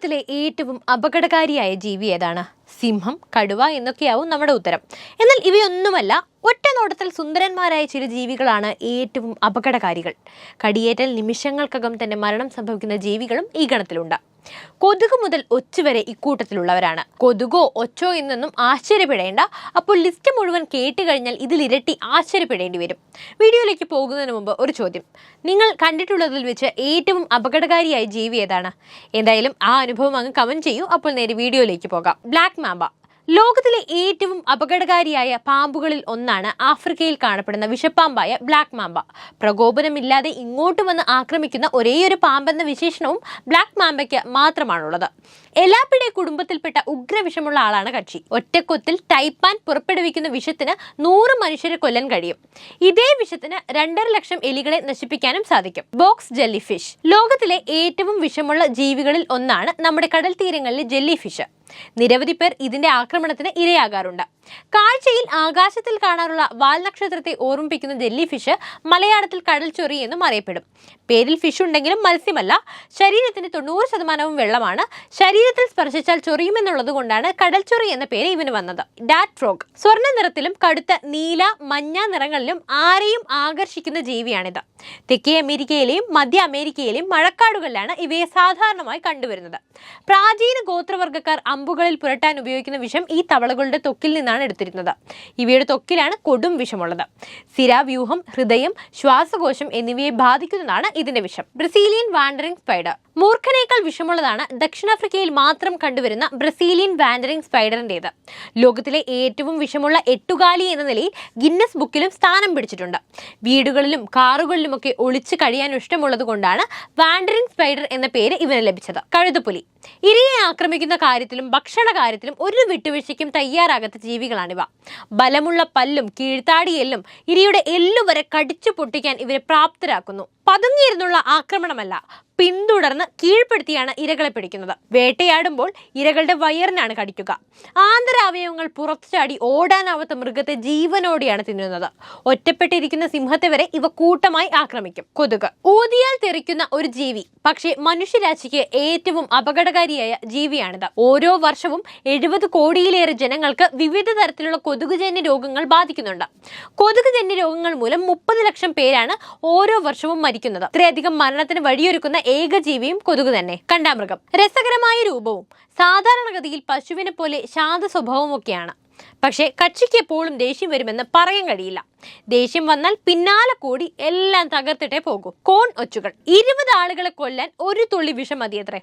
ലോകത്തിലെ ഏറ്റവും അപകടകാരിയായ ജീവി ഏതാണ്? സിംഹം കടുവ എന്നൊക്കെയാവും നമ്മുടെ ഉത്തരം. എന്നാൽ ഇവയൊന്നുമല്ല ഒറ്റ നോട്ടത്തിൽ സുന്ദരന്മാരായ ചില ജീവികളാണ് ഏറ്റവും അപകടകാരികൾ. കടിയേറ്റൽ നിമിഷങ്ങൾക്കകം തന്നെ മരണം സംഭവിക്കുന്ന ജീവികളും ഈ ഗണത്തിലുണ്ട്. കൊതുക് മുതൽ ഒച്ചു വരെ ഇക്കൂട്ടത്തിലുള്ളവരാണ്. കൊതുകോ ഒച്ചോ എന്നൊന്നും ആശ്ചര്യപ്പെടേണ്ട. അപ്പോൾ ലിസ്റ്റ് മുഴുവൻ കേട്ട് കഴിഞ്ഞാൽ ഇതിലിരട്ടി ആശ്ചര്യപ്പെടേണ്ടി വരും. വീഡിയോയിലേക്ക് പോകുന്നതിന് മുമ്പ് ഒരു ചോദ്യം. നിങ്ങൾ കണ്ടിട്ടുള്ളതിൽ വെച്ച് ഏറ്റവും അപകടകാരിയായ ജീവി ഏതാണ്? എന്തായാലും ആ അനുഭവം അങ്ങ് കമന്റ് ചെയ്യൂ. അപ്പോൾ നേരെ വീഡിയോയിലേക്ക് പോകാം. ബ്ലാക്ക് മാമ്പ ലോകത്തിലെ ഏറ്റവും അപകടകാരിയായ പാമ്പുകളിൽ ഒന്നാണ് ആഫ്രിക്കയിൽ കാണപ്പെടുന്ന വിഷപ്പാമ്പായ ബ്ലാക്ക് മാമ്പ. പ്രകോപനമില്ലാതെ ഇങ്ങോട്ട് വന്ന് ആക്രമിക്കുന്ന ഒരേയൊരു പാമ്പെന്ന വിശേഷണവും ബ്ലാക്ക് മാമ്പയ്ക്ക് മാത്രമാണുള്ളത്. എലാപ്പിടെ കുടുംബത്തിൽപ്പെട്ട ഉഗ്രവിഷമുള്ള ആളാണ് കക്ഷി. ഒറ്റക്കൊത്തിൽ ടൈപ്പാൻ പുറപ്പെടുവിക്കുന്ന വിഷത്തിന് നൂറ് മനുഷ്യരെ കൊല്ലാൻ കഴിയും. ഇതേ വിഷത്തിന് രണ്ടര ലക്ഷം എലികളെ നശിപ്പിക്കാനും സാധിക്കും. ബോക്സ് ജെല്ലി ഫിഷ് ലോകത്തിലെ ഏറ്റവും വിഷമുള്ള ജീവികളിൽ ഒന്നാണ് നമ്മുടെ കടൽ തീരങ്ങളിലെ ജെല്ലി ഫിഷ് നിരവധി പേർ ഇതിന്റെ ആക്രമണത്തിന് ഇരയാകാറുണ്ട്. കാഴ്ചയിൽ ആകാശത്തിൽ കാണാറുള്ള വാൽ നക്ഷത്രത്തെ ഓർമ്മിപ്പിക്കുന്ന ജെല്ലി ഫിഷ് മലയാളത്തിൽ കടൽ ചൊറി എന്നും അറിയപ്പെടും. പേരിൽ ഫിഷ് ഉണ്ടെങ്കിലും മത്സ്യമല്ല. ശരീരത്തിന് തൊണ്ണൂറ് ശതമാനവും വെള്ളമാണ്. ശരീരത്തിൽ സ്പർശിച്ചാൽ ചൊറിയുമെന്നുള്ളത് കൊണ്ടാണ് കടൽ ചൊറി എന്ന പേര് ഇവന് വന്നത്. ഡാറ്റ് ഫ്രോഗ്. സ്വർണ നിറത്തിലും കടുത്ത നീല മഞ്ഞ നിറങ്ങളിലും ആരെയും ആകർഷിക്കുന്ന ജീവിയാണിത്. തെക്കേ അമേരിക്കയിലെയും മധ്യ അമേരിക്കയിലെയും മഴക്കാടുകളിലാണ് ഇവയെ സാധാരണമായി കണ്ടുവരുന്നത്. പ്രാചീന ഗോത്രവർഗക്കാർ അമ്പുകളിൽ പുരട്ടാൻ ഉപയോഗിക്കുന്ന വിഷം ഈ തവളകളുടെ തൊക്കിൽ നിന്നാണ് എടുത്തിരുന്നത്. ഇവയുടെ തൊക്കിലാണ് കൊടും വിഷമുള്ളത്. സിരാവ്യൂഹം ഹൃദയം ശ്വാസകോശം എന്നിവയെ ബാധിക്കുന്നതാണ് ഇതിന്റെ വിഷം. Brazilian wandering spider. മൂർഖനേക്കാൾ വിഷമുള്ളതാണ് ദക്ഷിണാഫ്രിക്കയിൽ മാത്രം കണ്ടുവരുന്ന ബ്രസീലിയൻ വാൻഡറിംഗ് സ്പൈഡറിന്റേത് ലോകത്തിലെ ഏറ്റവും വിഷമുള്ള എട്ടുകാലി എന്ന നിലയിൽ ഗിന്നസ് ബുക്കിലും സ്ഥാനം പിടിച്ചിട്ടുണ്ട്. വീടുകളിലും കാറുകളിലുമൊക്കെ ഒളിച്ചു കഴിയാൻ ഇഷ്ടമുള്ളത് കൊണ്ടാണ് വാൻഡറിംഗ് സ്പൈഡർ എന്ന പേര് ഇവന് ലഭിച്ചത്. കഴുതപ്പുലി. ഇരയെ ആക്രമിക്കുന്ന കാര്യത്തിലും ഭക്ഷണ കാര്യത്തിലും ഒരു വിട്ടുവീഴ്ചയ്ക്കും തയ്യാറാകാത്ത ജീവികളാണിവ. ബലമുള്ള പല്ലും കീഴ്ത്താടിയെല്ലും ഇരയുടെ എല്ലുവരെ കടിച്ചു പൊട്ടിക്കാൻ ഇവരെ പ്രാപ്തരാക്കുന്നു. പതുങ്ങിയിരുന്നുള്ള ആക്രമണമല്ല പിന്തുടർന്ന് കീഴ്പ്പെടുത്തിയാണ് ഇരകളെ പിടിക്കുന്നത്. വേട്ടയാടുമ്പോൾ ഇരകളുടെ വയറിനാണ് കടിക്കുക. ആന്തരാവയവങ്ങൾ പുറത്തു ചാടി ഓടാനാവാത്ത മൃഗത്തെ ജീവനോടെയാണ് തിന്നുന്നത്. ഒറ്റപ്പെട്ടിരിക്കുന്ന സിംഹത്തെ വരെ ഇവ കൂട്ടമായി ആക്രമിക്കും. കൊതുക്. ഊതിയാൽ തെറിക്കുന്ന ഒരു ജീവി പക്ഷേ മനുഷ്യരാശിക്ക് ഏറ്റവും അപകടകാരിയായ ജീവിയാണിത്. ഓരോ വർഷവും എഴുപത് കോടിയിലേറെ ജനങ്ങൾക്ക് വിവിധ തരത്തിലുള്ള കൊതുകുജന്യ രോഗങ്ങൾ ബാധിക്കുന്നുണ്ട്. കൊതുകുജന്യ രോഗങ്ങൾ മൂലം മുപ്പത് ലക്ഷം പേരാണ് ഓരോ വർഷവും മരിക്കുന്നത്. ഇത്രയധികം മരണത്തിന് വഴിയൊരുക്കുന്ന ഏക ജീവിയും കൊതുക് തന്നെ. കണ്ടാമൃഗം. രസകരമായ രൂപവും സാധാരണഗതിയിൽ പശുവിനെ പോലെ ശാന്ത സ്വഭാവമൊക്കെയാണ് പക്ഷേ കക്ഷിക്ക് എപ്പോഴും ദേഷ്യം വരുമെന്ന് പറയാൻ കഴിയില്ല. ദേഷ്യം വന്നാൽ പിന്നാലെ കൂടി എല്ലാം തകർത്തിട്ടേ പോകൂ. കോൺ ഒച്ചുകൾ. ഇരുപത് ആളുകളെ കൊല്ലാൻ ഒരു തുള്ളി വിഷം മതിയത്രേ.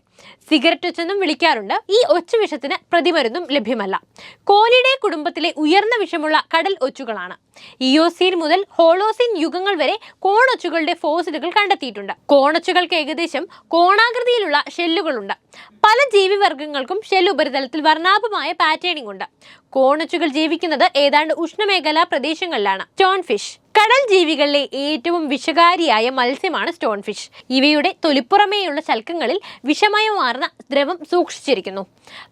സിഗരറ്റ് ഒച്ചെന്നും വിളിക്കാറുണ്ട്. ഈ ഒച്ച വിഷത്തിന് പ്രതിമരുന്നും ലഭ്യമല്ല. കോലിയുടെ കുടുംബത്തിലെ ഉയർന്ന വിഷമുള്ള കടൽ ഒച്ചുകളാണ്. ഇയോസീൻ മുതൽ ഹോളോസീൻ യുഗങ്ങൾ വരെ കോണൊച്ചുകളുടെ ഫോസിലുകൾ കണ്ടെത്തിയിട്ടുണ്ട്. കോണൊച്ചുകൾക്ക് ഏകദേശം കോണാകൃതിയിലുള്ള ഷെല്ലുകളുണ്ട്. പല ജീവിവർഗങ്ങൾക്കും ഷെൽ ഉപരിതലത്തിൽ വർണാഭമായ പാറ്റേണിംഗ് ഉണ്ട്. കോണൊച്ചുകൾ ജീവിക്കുന്നത് ഏതാണ്ട് ഉഷ്ണമേഖലാ പ്രദേശങ്ങളിലാണ്. സ്റ്റോൺ ഫിഷ് കടൽ ജീവികളിലെ ഏറ്റവും വിഷകാരിയായ മത്സ്യമാണ് സ്റ്റോൺ ഫിഷ് ഇവയുടെ തൊലിപ്പുറമേയുള്ള ശൽക്കങ്ങളിൽ വിഷമയം മാറുന്ന ദ്രവം സൂക്ഷിച്ചിരിക്കുന്നു.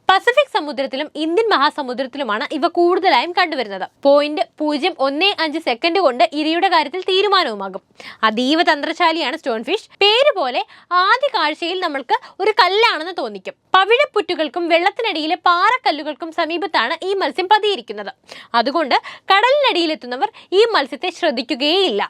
പസഫിക് സമുദ്രത്തിലും ഇന്ത്യൻ മഹാസമുദ്രത്തിലുമാണ് ഇവ കൂടുതലായും കണ്ടുവരുന്നത്. പോയിന്റ് പൂജ്യം ഒന്നേ അഞ്ച് സെക്കൻഡ് കൊണ്ട് ഇരയുടെ കാര്യത്തിൽ തീരുമാനവുമാകും. അതീവ തന്ത്രശാലിയാണ് സ്റ്റോൺ ഫിഷ് പേര് പോലെ ആദ്യ കാഴ്ചയിൽ നമ്മൾക്ക് ഒരു കല്ലാണെന്ന് തോന്നിക്കും. പവിഴപ്പുറ്റുകൾക്കും വെള്ളത്തിനടിയിലെ പാറക്കല്ലുകൾക്കും സമീപത്താണ് ഈ മത്സ്യം പതിയിരിക്കുന്നത്. അതുകൊണ്ട് കടലിനടിയിലെത്തുന്നവർ ഈ മത്സ്യത്തെ ശ്രദ്ധിക്കുകയേയില്ല.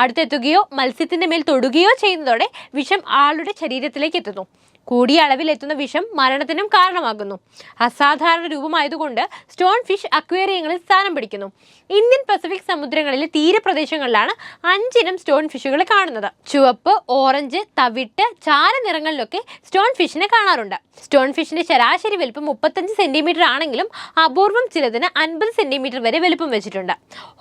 അടുത്തെത്തുകയോ മത്സ്യത്തിന്റെ മേൽ തൊടുകയോ ചെയ്യുന്നതോടെ വിഷം ആളുടെ ശരീരത്തിലേക്ക് എത്തുന്നു. കൂടിയ അളവിൽ എത്തുന്ന വിഷം മരണത്തിനും കാരണമാകുന്നു. അസാധാരണ രൂപമായതുകൊണ്ട് സ്റ്റോൺ ഫിഷ് അക്വേറിയങ്ങളിൽ സ്ഥാനം പിടിക്കുന്നു. ഇന്ത്യൻ പസഫിക് സമുദ്രങ്ങളിലെ തീരപ്രദേശങ്ങളിലാണ് അഞ്ചിനം സ്റ്റോൺ ഫിഷുകൾ കാണുന്നത്. ചുവപ്പ് ഓറഞ്ച് തവിട്ട് ചാര നിറങ്ങളിലൊക്കെ സ്റ്റോൺ ഫിഷിനെ കാണാറുണ്ട്. സ്റ്റോൺ ഫിഷിന്റെ ശരാശരി വലുപ്പം മുപ്പത്തഞ്ച് സെന്റിമീറ്റർ ആണെങ്കിലും അപൂർവം ചിലതിന് അൻപത് സെന്റിമീറ്റർ വരെ വലുപ്പം വെച്ചിട്ടുണ്ട്.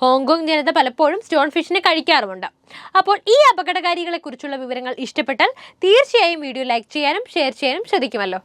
ഹോങ്കോങ് ജനത പലപ്പോഴും സ്റ്റോൺ ഫിഷിനെ കഴിക്കാറുമുണ്ട്. അപ്പോൾ ഈ അപകടകാരികളെ കുറിച്ചുള്ള വിവരങ്ങൾ ഇഷ്ടപ്പെട്ടാൽ തീർച്ചയായും വീഡിയോ ലൈക്ക് ചെയ്യാനും ഷെയർ ചെയ്യാനും ശ്രദ്ധിക്കുമല്ലോ.